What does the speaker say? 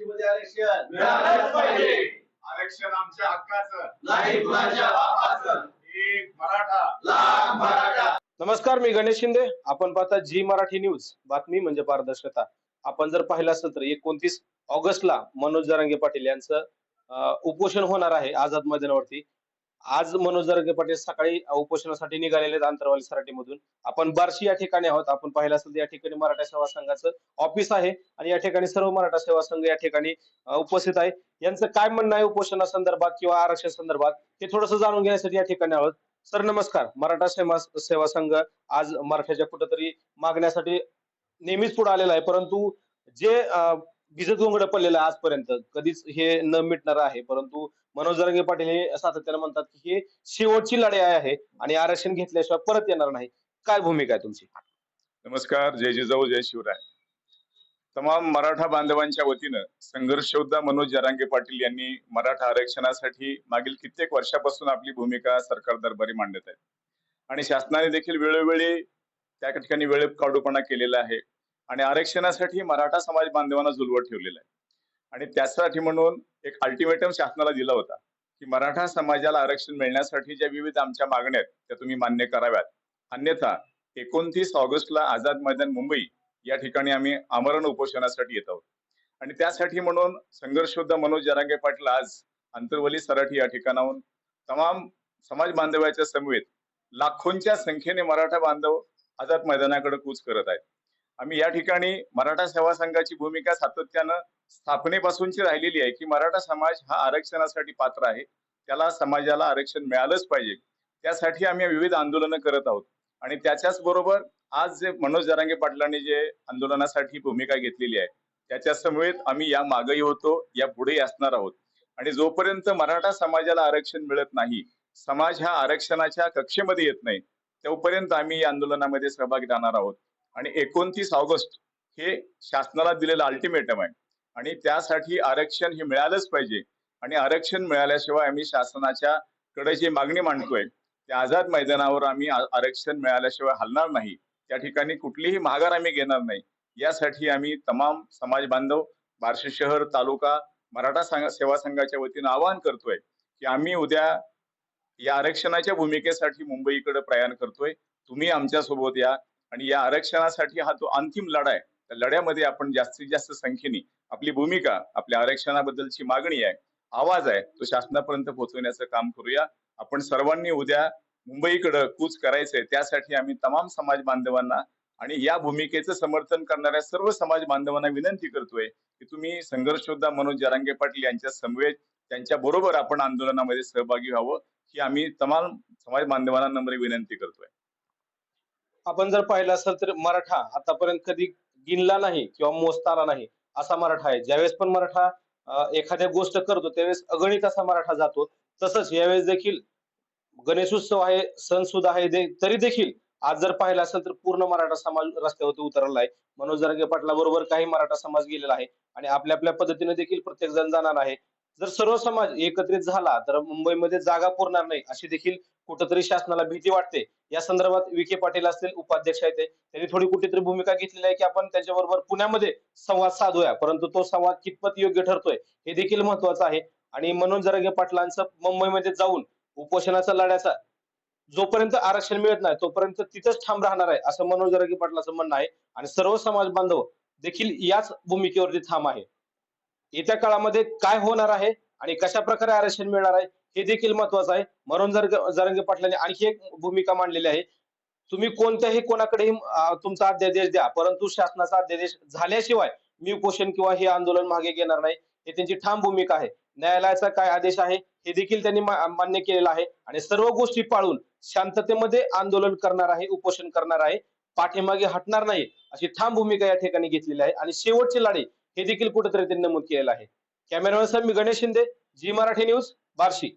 ओबीसीमध्ये आरक्षण मिळालंच पाहिजे. आरक्षण आमच्या हक्काचं. नाही कुणाच्या बापाचं. एक मराठा. लाख मराठा. नमस्कार मी गणेश शिंदे. आपण पाहता जी मराठी न्यूज. बातमी म्हणजे पारदर्शकता. आपण जर पाहिलं असेल तर एकोणतीस ऑगस्टला मनोज जरांगे पाटील यांचं उपोषण होणार आहे आझाद मैदानावरती. आज मनोज दरगे पाटील सकाळी उपोषणासाठी निघालेले आहेत आंतरवाली सराटीमधून. आपण बार्शी या ठिकाणी आहोत. आपण पाहिलं असेल तर या ठिकाणी मराठा सेवा संघाचं ऑफिस आहे आणि या ठिकाणी सर्व मराठा सेवा संघ या ठिकाणी उपस्थित आहे. यांचं काय म्हणणं आहे उपोषणा संदर्भात किंवा आरक्षण संदर्भात? हे थोडंसं जाणून घेण्यासाठी या ठिकाणी आहोत. सर नमस्कार. मराठा सेवा सेवा संघ आज मराठ्याच्या कुठेतरी मागण्यासाठी नेहमीच पुढे आलेला आहे. परंतु जे भिजत गोंगड पडलेलं आहे आजपर्यंत. कधीच हे न मिटणार आहे. परंतु मनोज जरंगे पाटील हे सातत्याने म्हणतात की हे शेवटची लढाई आहे आणि आरक्षण घेतल्याशिवाय परत येणार नाही. काय भूमिका आहे तुमची? नमस्कार. जय जिजाऊ जय शिवराय. तमाम मराठा बांधवांच्या वतीनं संघर्षयोद्धा मनोज जरांगे पाटील यांनी मराठा आरक्षणासाठी मागील कित्येक वर्षापासून आपली भूमिका सरकार दरबारी मांडत आहे. आणि शासनाने देखील वेळोवेळी त्या ठिकाणी वेळ काढूपणा केलेला आहे. आणि आरक्षणासाठी मराठा समाज बांधवांना जुलवत ठेवलेला आहे. आणि त्यासाठी म्हणून एक अल्टिमेटम शासनाला दिला होता की मराठा समाजाला आरक्षण मिळण्यासाठी ज्या विविध आमच्या मागण्या आहेत त्या तुम्ही मान्य कराव्यात. अन्यथा एकोणतीस ऑगस्टला आझाद मैदान मुंबई या ठिकाणी आम्ही आमरण उपोषणासाठी येत आहोत. आणि त्यासाठी म्हणून संघर्षोद्धा मनोज जरांगे पाटील आज आंतरवली सराठी या ठिकाणाहून तमाम समाज बांधवाच्या समवेत लाखोंच्या संख्येने मराठा बांधव आझाद मैदानाकडे कूच करत आहेत. आम्ही या ठिकाणी मराठा सेवा संघाची भूमिका सातत्यानं स्थापनेपासूनची राहिलेली आहे की मराठा समाज हा आरक्षणासाठी पात्र आहे. त्याला समाजाला आरक्षण मिळालंच पाहिजे. त्यासाठी आम्ही विविध आंदोलनं करत आहोत. आणि त्याच्याच बरोबर आज जे मनोज जरांगे पाटलांनी जे आंदोलनासाठी भूमिका घेतलेली आहे त्याच्या समवेत आम्ही या मागही होतो या पुढेही असणार आहोत. आणि जोपर्यंत मराठा समाजाला आरक्षण मिळत नाही समाज हा आरक्षणाच्या कक्षेमध्ये येत नाही तोपर्यंत आम्ही या आंदोलनामध्ये सहभागी राहणार आहोत. आणि एकोणतीस ऑगस्ट हे शासनाला दिलेलं अल्टिमेटम आहे. आणि त्यासाठी आरक्षण हे मिळालंच पाहिजे. आणि आरक्षण मिळाल्याशिवाय आम्ही शासनाच्या कडे जी मागणी मांडतोय त्या आझाद मैदानावर आम्ही आरक्षण मिळाल्याशिवाय हलणार नाही. त्या ठिकाणी कुठलीही माघार आम्ही घेणार नाही. यासाठी आम्ही तमाम समाज बांधव बार्शी शहर तालुका मराठा संघ सेवा संघाच्या वतीनं आवाहन करतोय की आम्ही उद्या या आरक्षणाच्या भूमिकेसाठी मुंबईकडे प्रयाण करतोय. तुम्ही आमच्यासोबत या. आणि या आरक्षणासाठी हा तो अंतिम लढा आहे त्या लढ्यामध्ये आपण जास्तीत जास्त संख्येने आपली भूमिका आपल्या आरक्षणाबद्दलची मागणी आहे आवाज आहे तो शासनापर्यंत पोहोचवण्याचं काम करूया. आपण सर्वांनी उद्या मुंबईकडे कूच करायचंय त्यासाठी आम्ही तमाम समाज बांधवांना आणि या भूमिकेचं समर्थन करणाऱ्या सर्व समाज बांधवांना विनंती करतोय की तुम्ही संघर्षोद्धा मनोज जरांगे पाटील यांच्या समवेत त्यांच्या बरोबर आपण आंदोलनामध्ये सहभागी व्हावं ही आम्ही तमाम समाज बांधवांना नम्र विनंती करतोय. आपण जर पाहिलं असेल तर मराठा आतापर्यंत कधी गिनला नाही किंवा मोजता आला नाही असा मराठा आहे. ज्यावेळेस पण मराठा एखाद्या गोष्ट करतो त्यावेळेस अगणित असा मराठा जातो. तसंच यावेळेस देखील गणेशोत्सव आहे सण सुद्धा आहे दे- तरी देखील आज जर पाहिलं असेल तर पूर्ण मराठा समाज रस्त्यावरती उतरला आहे. मनोज जरगे पाटला बरोबर काही मराठा समाज गेलेला आहे आणि आपल्या आपल्या पद्धतीने देखील प्रत्येक जण जाणार आहे. जर सर्व समाज एकत्रित झाला तर मुंबईमध्ये जागा पुरणार नाही अशी देखील कुठंतरी शासनाला भीती वाटते. या संदर्भात विखे पाटील असतील उपाध्यक्ष आहेत त्यांनी थोडी कुठेतरी भूमिका घेतलेली आहे की आपण त्याच्याबरोबर पुण्यामध्ये संवाद साधूया. परंतु तो संवाद कितपत योग्य ठरतोय हे देखील महत्वाचं आहे. आणि मनोज जरांगे पाटलांचं मुंबईमध्ये जाऊन उपोषणाचा लढ्याचा जोपर्यंत आरक्षण मिळत नाही तोपर्यंत तिथंच ठाम राहणार आहे असं मनोज जरांगे पाटलाचं म्हणणं आहे. आणि सर्व समाज बांधव देखील याच भूमिकेवरती ठाम आहे. येत्या काळामध्ये काय होणार आहे आणि कशा प्रकारे आरक्षण मिळणार आहे हे देखील महत्वाचं आहे. म्हणून जर जरंगे पाटलांनी आणखी एक भूमिका मांडलेली आहे. तुम्ही कोणत्याही कोणाकडेही तुमचा अध्यादेश द्या परंतु शासनाचा अध्यादेश झाल्याशिवाय मी उपोषण किंवा हे आंदोलन मागे घेणार नाही. हे त्यांची ठाम भूमिका आहे. न्यायालयाचा काय आदेश आहे हे देखील त्यांनी मान्य केलेलं आहे. आणि सर्व गोष्टी पाळून शांततेमध्ये आंदोलन करणार आहे उपोषण करणार आहे. पाठीमागे हटणार नाही अशी ठाम भूमिका या ठिकाणी घेतलेली आहे. आणि शेवटची लढाई हे देखील कुठेतरी त्यांनी नमूद केलेलं आहे. कॅमेरामॅन साहेब मी गणेश शिंदे जी मराठी न्यूज Barshi